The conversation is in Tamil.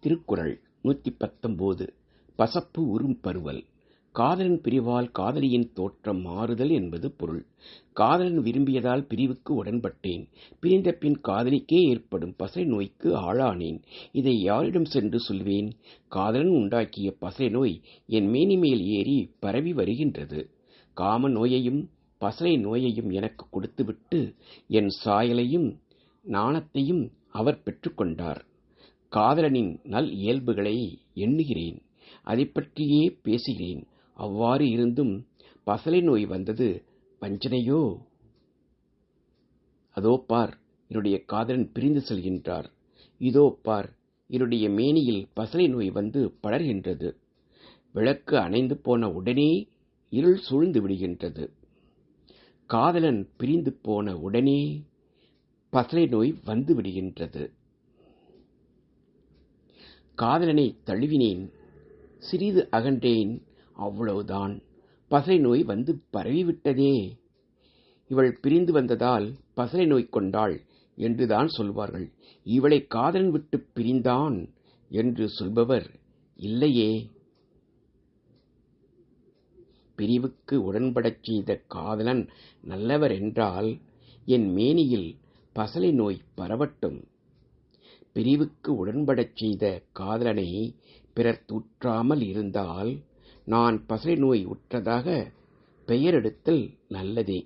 திருக்குறள் நூற்றி பத்தொம்போது பசப்பு உறும் பருவல். காதலன் பிரிவால் காதலியின் தோற்றம் மாறுதல் என்பது பொருள். காதலன் விரும்பியதால் பிரிவுக்கு உடன்பட்டேன். பிரிந்த பின் காதலிக்கே ஏற்படும் பசை நோய்க்கு ஆளானேன். இதை யாரிடம் சென்று சொல்வேன்? காதலன் உண்டாக்கிய பசை நோய் என் மேனி மேல் ஏறி பரவி வருகின்றது. காம நோயையும் பசலை நோயையும் எனக்கு கொடுத்துவிட்டு என் சாயலையும் நாணத்தையும் அவர் பெற்றுக்கொண்டார். காதலனின் நல் இயல்புகளை எண்ணுகிறேன் அதை பற்றியே பேசுகிறேன். அவ்வாறு இருந்தும் பசலை நோய் வந்தது வஞ்சனையோ? அதோ பார் என்னுடைய காதலன் பிரிந்து செல்கின்றார். இதோ பார் என்னுடைய மேனியில் பசலை நோய் வந்து படர்கின்றது. விளக்கு அணைந்து போன உடனே இருள் சூழ்ந்து விடுகின்றது. காதலன் பிரிந்து போன உடனே பசலை நோய் வந்து விடுகின்றது. காதலனை தழுவினேன் சிறிது அகன்றேன் அவ்வளவுதான். பசலை நோய் வந்து பரவிவிட்டதே. இவள் பிரிந்து வந்ததால் பசலை நோய் கொண்டாள் என்றுதான் சொல்வார்கள். இவளை காதலன் விட்டு பிரிந்தான் என்று சொல்பவர் இல்லையே. பிரிவுக்கு உடன்படச் செய்த காதலன் நல்லவர் என்றால் என் மேனியில் பசலை நோய் பரவட்டும். பிரிவுக்கு உடன்படச் செய்த காதலனை பிறர் தூற்றாமல் இருந்தால் நான் பசை நோய் உற்றதாக பெயரெடுத்தல் நல்லதே.